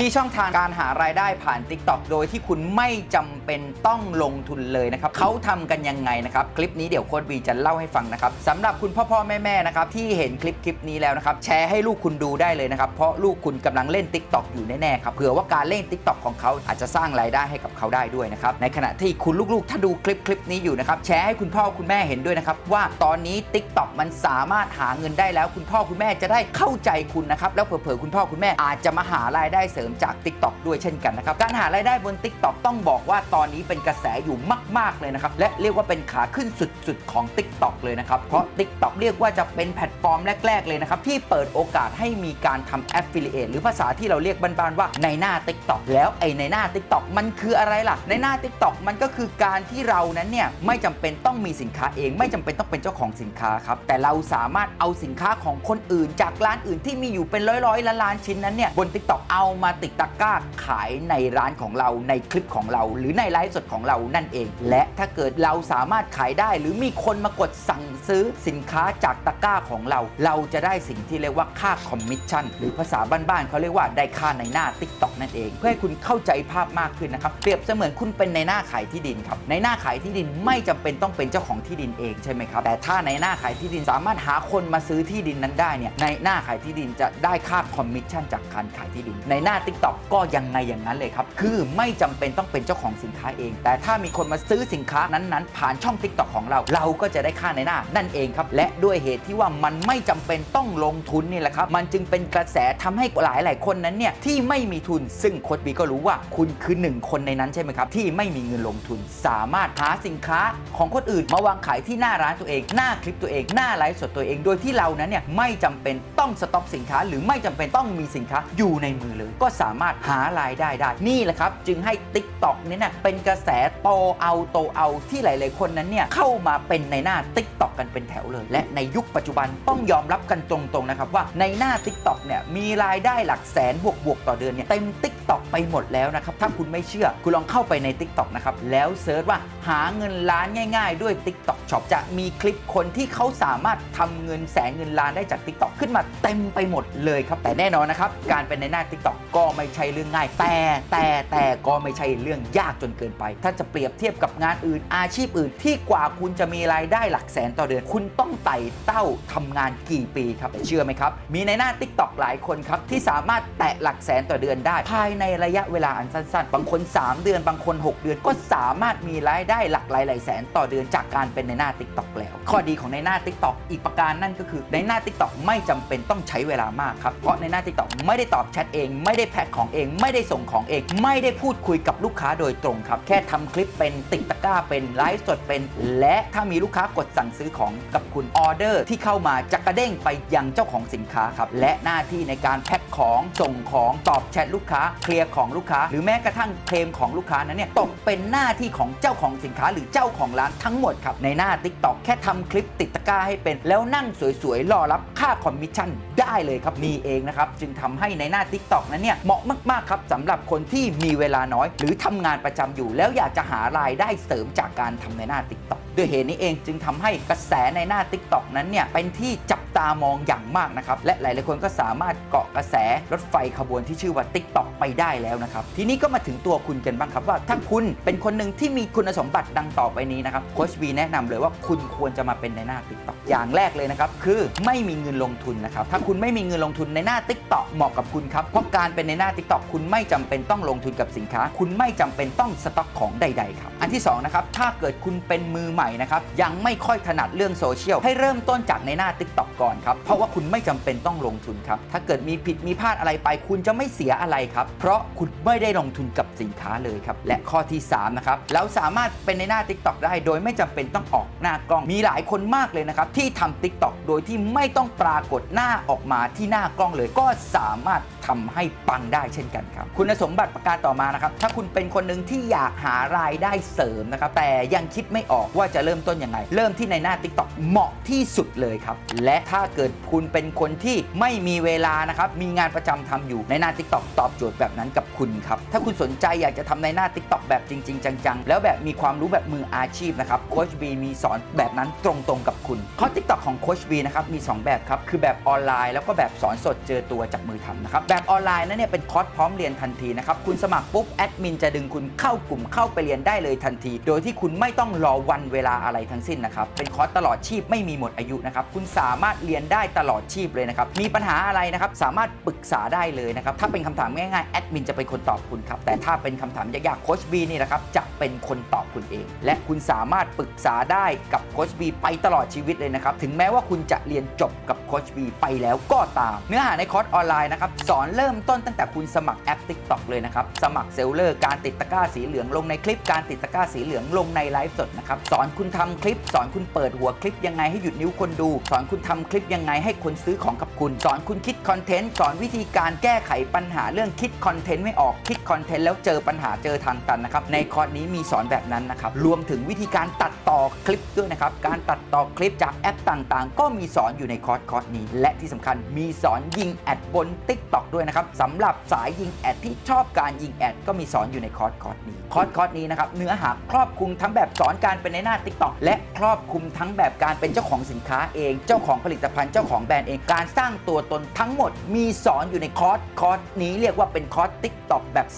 ชี้ช่องทางการหารายได้ผ่าน TikTok โดยที่คุณไม่จำเป็นต้องลงทุนเลยนะครับเขาทำกันยังไงนะครับ คลิปนี้เดี๋ยวโค้ดวีจะเล่าให้ฟังนะครับสำหรับคุณพ่อพ่อแม่แม่นะครับที่เห็นคลิปคลิปนี้แล้วนะครับแชร์ให้ลูกคุณดูได้เลยนะครับเพราะลูกคุณกำลังเล่น TikTok อยู่แน่ๆครับเผื่อว่าการเล่น TikTok ของเขาอาจจะสร้างรายได้ให้กับเขาได้ด้วยนะครับ ในขณะที่คุณลูกๆ ถ้าดูคลิปคลิปนี้อยู่นะครับ แชร์ให้คุณพ่อคุณแม่เห็นด้วยนะครับ ว่าตอนนี้ TikTok มันสามารถหาเงินได้แล้ว คุณพ่อคุณแม่จะได้เข้าใจคุณนะครับ แล้วเผลอๆคุณพ่อคุณแม่อาจจะมาหารายได้เสริมจาก TikTok ด้วยเช่นกันนะครับ การหารายได้บน TikTok ต้องบอกว่าตอนนี้เป็นกระแสอยู่มาก ๆเลยนะครับ และเรียกว่าเป็นขาขึ้นสุดๆของ TikTok เลยนะครับ เพราะ TikTok เรียกว่าจะเป็นแพลตฟอร์มแรก ๆ เลยนะครับที่เปิดโอกาสให้มีการทำ Affiliate หรือภาษาที่เราเรียกบ้านๆว่าในหน้า TikTok แล้วไอ้ในหน้า TikTok มันคืออะไระไรล่ะ ในหน้า TikTok มันก็คือการที่เรานั้นเนี่ยไม่จำเป็นต้องมีสินค้าเอง ไม่จำเป็นต้องเป็นเจ้าของสินค้าครับแต่เราสามารถเอาสินค้าของคนอื่น จากร้านอื่นที่มีอยู่เป็นร้อยๆล้านล้านชิ้นนั้นเนี่ยบน TikTok เอามาติดตะกร้าขายในร้านของเราในคลิปของเรา หรือในไลฟ์สดของเรานั่นเอง และถ้าเกิดเราสามารถขายได้ หรือมีคนมากดสั่งซื้อสินค้าจากตะกร้าของเรา เราจะได้สิ่งที่เรียกว่าค่าคอมมิชชั่นหรือภาษาบ้านๆเขาเรียกว่าได้ค่าในหน้า TikTok นั่นเอง เพื่อให้คุณเข้าใจภาพมากขึ้นนะครับเปรียบเสมือนคุณเป็นในหน้าขายที่ดินครับในหน้าขายที่ดินไม่จำเป็นต้องเป็นเจ้าของที่ดินเองใช่ไหมครับแต่ถ้าในหน้าขายที่ดินสามารถหาคนมาซื้อที่ดินนั้นได้เนี่ยในหน้าขายที่ดินจะได้ค่าคอมมิชชั่นจากการขายที่ดิน ในหน้า TikTok ก็ยังไงอย่างนั้นเลยครับคือไม่จำเป็นต้องเป็นเจ้าของสินค้าเอง แต่ถ้ามีคนมาซื้อสินค้านั้นๆ ผ่านช่อง TikTok ของเรา เราก็จะได้ค่าในหน้านั่นเองครับและด้วยเหตุที่ว่ามันไม่จำเป็นต้องลงทุนนี่แหละครับมันจึงเป็นกระแสทำให้หลายหลายๆคนนั้นเนี่ยที่ไม่มีทุนซึ่งโค้ดบีก็รู้ว่าคุณคือหนึ่งคนในนั้นใช่ไหมครับที่ไม่มีเงินลงทุน สามารถหาสินค้าของคนอื่น มาวางขายที่หน้าร้านตัวเอง หน้าคลิปตัวเอง หน้าไลฟ์สดตัวเอง โดยที่เรานั้นเนี่ยไม่จำเป็นต้องสต็อกสินค้า หรือไม่จำเป็นต้องมีสินค้าอยู่ในมือเลย ก็สามารถหารายได้ได้ นี่แหละครับ จึงให้ Tik t o อกเนี่ยนะเป็นกระแสโตเอาโตเอาที่หลาย ๆ คนนั้นเนี่ยเข้ามาเป็นในหน้า Tik t o อกกันเป็นแถวเลย และในยุคปัจจุบันต้องยอมรับกันตรง ๆ นะครับว่าในหน้า Tik t o อกเนี่ยมีรายได้หลักแสนบวกๆต่อเดือนเนี่ยเต็ม Tik t o อกไปหมดแล้วนะครับถ้าคุณไม่เชื่อคุณลองเข้าไปใน Tik t o อกนะครับ แล้วเซิร์ชว่าหาเงินล้านง่ายๆ ด้วย Tik t o อก Shop จะมีคลิปคนที่เขาสามารถทำเงินแสนเงินล้านได้จาก Tik t o อกขึ้นมาเต็มไปหมดเลยครับ แต่แน่นอนนะครับ การเป็นในหน้า Tik t o อกก็ไม่ใช่เรื่องง่าย แต่แต่แต่ก็ไม่ใช่เรื่องยากจนเกินไป ถ้าจะเปรียบเทียบกับงานอื่นอาชีพอื่น ที่กว่าคุณจะมีรายได้หลักแสนต่อเดือน คุณต้องไต่เต้าทำงานกี่ปีครับเชื่อไหมครับมีในหน้า Tik t o อกหลายคนครับที่สามารถแตะหลักแสนต่อเดือนได้ ภายในระยะเวลาอันสั้น ๆ บางคน 3เดือนบางคน 6 เดือนก็สามารถมีรายได้หลักหลายหลายแสนต่อเดือนจากการเป็นในหน้า Tik t o อกแล้ว ข้อดีของในหน้า Tik t o อกอีกประการนั่นก็คือในหน้า Tik t o อกไม่จำเป็นต้องใช้เวลามากครับเพราะในหน้า Tik t o อกไม่ได้ตอบแชทเอง ไม่ได้แพ็คของเอง ไม่ได้ส่งของเอง ไม่ได้พูดคุยกับลูกค้าโดยตรงครับแค่ทำคลิปเป็นติดตะกร้าเป็นไลฟ์สดเป็น และถ้ามีลูกค้ากดสั่งซื้อของกับคุณออเดอร์ ที่เข้ามาจะกระเด้งไปยังเจ้าของสินค้าครับและหน้าที่ในการแพ็คของส่งของตอบแชทลูกค้าเคลียร์ของลูกค้า หรือแม้กระทั่งเคลมของลูกค้านั้นเนี่ยตกเป็นหน้าที่ของเจ้าของสินค้าหรือเจ้าของร้านทั้งหมดครับในหน้า Tik t o อกแค่ทำคลิปติดตะกร้าให้เป็น แล้วนั่งสวยๆรอรับค่าคอมมิชชั่นได้เลยครับมีเองนะครับจึงทำให้ในหน้า Tik t o อกนั้นเนี่ยเหมาะมากๆครับสำหรับคนที่มีเวลาน้อย หรือทำงานประจำอยู่ แล้วอยากจะหารายได้เสริมจากการทำในหน้า Tik t o อก ด้วยเหตุนี้เองจึงทำให้กระแสในหน้า Tik t o อกนั้นเนี่ยเป็นที่จับตามองอย่างมากนะครับและหลายๆคนก็สามารถเกาะกระแสรถไฟขบวนที่ชื่อว่า Tik t o อกไปได้แล้วนะครับทีนี้ก็มาถึงตัวคุณกันบ้างครับว่าถ้าคุณเป็นคนหนึ่งที่มีคุณสมบัติดังต่อไปนี้นะครับโคชวีแนะนำเลยว่าคุณควรจะมาเป็นในหน้า Tik t o อกอย่างแรกเลยนะครับคือไม่มีเงินลงทุนนะครับถ้าคุณไม่มีเงินลงทุนในหน้า Tik t o อกเหมาะกับคุณครับเพราะการเป็นในหน้า Tik t o อกคุณไม่จำเป็นต้องลงทุนกับสินค้า คุณไม่จำเป็นต้องสต็อกของใด ๆ ครับ อันที่สองนะครับถ้าเกิดคุณเป็นมือใหม่นะครับยังไม่ค่อยถนัดเรื่องโซเชียลให้เริ่มต้นจากในหน้า Tik t o อกก่อนครับเพราะว่าคุณไม่จำเป็นต้องลงทุนครับถ้าเกิดมีผิดมีพลาดอะไรไป คุณจะไม่เสียอะไรครับเพราะคุณไม่ได้ลงทุนกับสินค้าเลยครับและข้อที่สามนะครับเราสามารถเป็นในหน้า Tik t o อกได้ โดยไม่จำเป็นต้องออกหน้ากล้องมีหลายคนมากเลยนะครับที่ทำ Tik t o อกโดยที่ไม่ต้องปรากฏหน้าออกมาที่หน้ากล้องเลย ก็สามารถทำให้ปังได้เช่นกันครับคุณสมบัติประการต่อมานะครับถ้าคุณเป็นคนหนึ่งที่อยากหารายได้เสริมนะครับแต่ยังคิดไม่ออกว่าจะจะเริ่มต้นยังไง เริ่มที่ในหน้า TikTok เหมาะที่สุดเลยครับ และถ้าเกิดคุณเป็นคนที่ไม่มีเวลานะครับ มีงานประจำทำอยู่ในหน้า TikTok ตอบโจทย์แบบนั้นกับคุณครับ ถ้าคุณสนใจอยากจะทำในหน้า TikTok แบบจริง ๆ จังๆ แล้วแบบมีความรู้แบบมืออาชีพนะครับโคชบีมีสอนแบบนั้นตรงๆกับคุณคอร์ส TikTok ของโคชบีนะครับมี 2 แบบครับคือแบบออนไลน์แล้วก็แบบสอนสดเจอตัวจับมือทำนะครับแบบออนไลน์นั้นเนี่ยเป็นคอร์สพร้อมเรียนทันทีนะครับคุณสมัครปุ๊บแอดมินจะดึงคุณเข้ากลุ่มเข้าไปเรียนได้เลยทันที โดยที่คุณไม่ต้องรอวันเวลาอะไรทั้งสิ้นนะครับ เป็นคอร์สตลอดชีพไม่มีหมดอายุนะครับ คุณสามารถเรียนได้ตลอดชีพเลยนะครับ มีปัญหาอะไรนะครับ สามารถปรึกษาได้เลยนะครับ ถ้าเป็นคำถามง่ายๆ แอดมินจะเป็นคนตอบคุณครับ แต่ถ้าเป็นคำถามยากๆ โคชบีนี่นะครับ จะเป็นคนตอบคุณเอง และคุณสามารถปรึกษาได้กับโคชบีไปตลอดชีวิตเลยนะครับ ถึงแม้ว่าคุณจะเรียนจบกับโคชบีไปแล้วก็ตาม เนื้อหาในคอร์สออนไลน์นะครับ สอนเริ่มต้นตั้งแต่คุณสมัครแอป TikTok เลยนะครับ สมัครเซลเลอร์ การติดตะกร้าสีเหลืองลงในคลิป การติดตะกร้าสีเหลืองลงในไลฟ์สดนะครับ สอนคุณทำคลิป สอนคุณเปิดหัวคลิปยังไงให้หยุดนิ้วคนดู สอนคุณทำคลิปยังไงให้คนซื้อของกับคุณ สอนคุณคิดคอนเทนต์สอนวิธีการแก้ไขปัญหาเรื่องคิดคอนเทนต์ไม่ออกคิดคอนเทนต์แล้วเจอปัญหาเจอทางตันนะครับในคอร์สนี้มีสอนแบบนั้นนะครับรวมถึงวิธีการตัดต่อคลิปด้วยนะครับการตัดต่อคลิปจากแอปต่างๆ ก็มีสอนอยู่ในคอร์สคอร์สนี้ และที่สำคัญมีสอนยิงแอดบน TikTok ด้วยนะครับสำหรับสายยิงแอดที่ชอบการยิงแอดก็มีสอนอยู่ในคอร์สคอร์สนี้คอร์สคอร์สนี้นะครับเนื้อหาครอบคลุมทั้งแบบสอนการเป็นในหน้า TikTok และครอบคลุมทั้งแบบการเป็นเจ้าของสินค้าเอง เจ้าของผลิตภัณฑ์เจ้าของแบรนด์เอง การสร้างตัวตนทั้งหมด มีสอนอยู่ในคอร์สคอร์สนี้เรียกว่าเป็นคอร์ส TikTok แบบ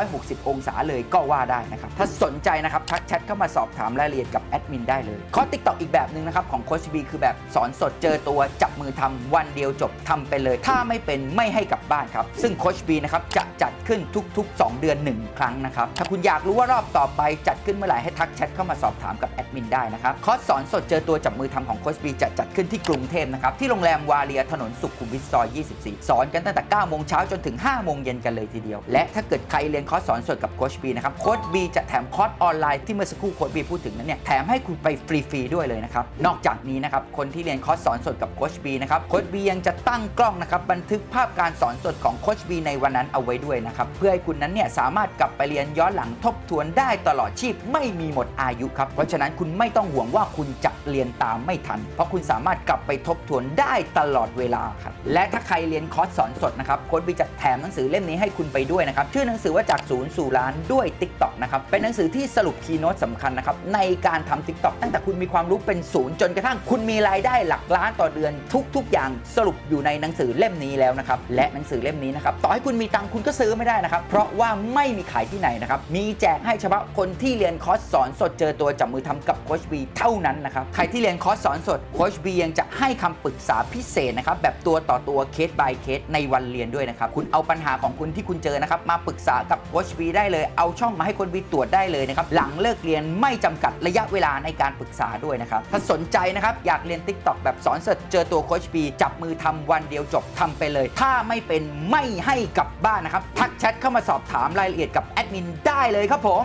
360 องศาเลยก็ว่าได้นะครับถ้าสนใจนะครับทักแชทเข้ามาสอบถามรายละเอียดกับแอดมินได้เลยคอร์ส TikTok อีกแบบหนึ่งนะครับของโคชบีคือแบบสอนสดเจอตัวจับมือทำวันเดียวจบทำไปเลย ถ้าไม่เป็นไม่ให้กลับบ้านครับซึ่งโคชบีนะครับจะจัดขึ้นทุก ๆ 2 เดือน 1 ครั้งนะครับถ้าคุณอยากรู้ว่ารอบต่อไปจัดขึ้นเมื่อไหร่ให้ทักแชทเข้ามาสอบถามกับแอดมินได้นะครับคอร์สสอนสดเจอตัวจับมือทำของโคชบีจะจัดขึ้นที่กรุงเทพนะครับที่โรงแรมวาเลียถนนสุขุมวิทซอย 24 สอนกันตั้งแต่ 9 โมงเช้าจนถึง 5 โมงเย็นกันเลยทีเดียว และถ้าเกิดใครเรียนคอร์สสอนสดกับโคชบีนะครับโคชบีจะแถมคอร์สออนไลน์ที่เมื่อสักครู่โคชบีพูดถึงนั้นเนี่ยแถมให้คุณไปฟรีๆด้วยเลยนะครับนอกจากนี้นะครับคนที่เรียนคอร์สสอนสดกับโคชบีนะครับโคชบียังจะตั้งกล้องนะครับบันทึกภาพการสอนสดของโคชบีในวันนั้นเอาไว้ด้วยนะครับเพื่อให้คุณนั้นเนี่ยสามารถกลับไปเรียนย้อนหลังทบทวนได้ตลอดชีพไม่มีหมดอายุครับเพราะฉะนั้นคุณไม่ต้องห่วงว่าคุณจะเรียนตามไม่ทัน เพราะคุณสามารถกลับไปทบทวนได้ตลอดเวลาครับและถ้าใครเรียนคอร์สสอนสดนะครับโค้ชบีจะแถมหนังสือเล่มนี้ให้คุณไปด้วยนะครับชื่อหนังสือว่าจากศูนย์สู่ล้านด้วย TikTok นะครับเป็นหนังสือที่สรุปคีย์โน้ตสำคัญนะครับในการทำ TikTok ตั้งแต่คุณมีความรู้เป็นศูนย์จนกระทั่งคุณมีรายได้หลักล้านต่อเดือนทุก ๆ อย่างสรุปอยู่ในหนังสือเล่มนี้แล้วนะครับและหนังสือเล่มนี้นะครับต่อให้คุณมีตังค์คุณก็ซื้อไม่ได้นะครับเพราะว่าไม่มีขายที่ไหนนะครับมีแจกให้เฉพาะคนที่เรียนคอร์สสอนสดเจอตัวจับมือทำกับโคชบีเท่านั้นนะครับ ใครที่เรียนคอร์สสอนสดโคชบียังจะให้คำปรึกษาพิเศษนะครับ แบบตัวต่อตัวเคส by เคสในวันเรียนด้วยนะครับ คุณเอาปัญหาของคุณที่คุณเจอนะครับ มาปรึกษากับโคชบีได้เลย เอาช่องมาให้คนบีตรวจได้เลยนะครับ หลังเลิกเรียนไม่จำกัดระยะเวลาในการปรึกษาด้วยนะครับ ถ้าสนใจนะครับ อยากเรียน TikTok แบบสอนสดเจอตัวโคชบีจับมือทำวันเดียวจบทำไปเลย ถ้าไม่เป็นไม่ให้กลับบ้านนะครับทักแชทเข้ามาสอบถามรายละเอียดกับแอดมินได้เลยครับผม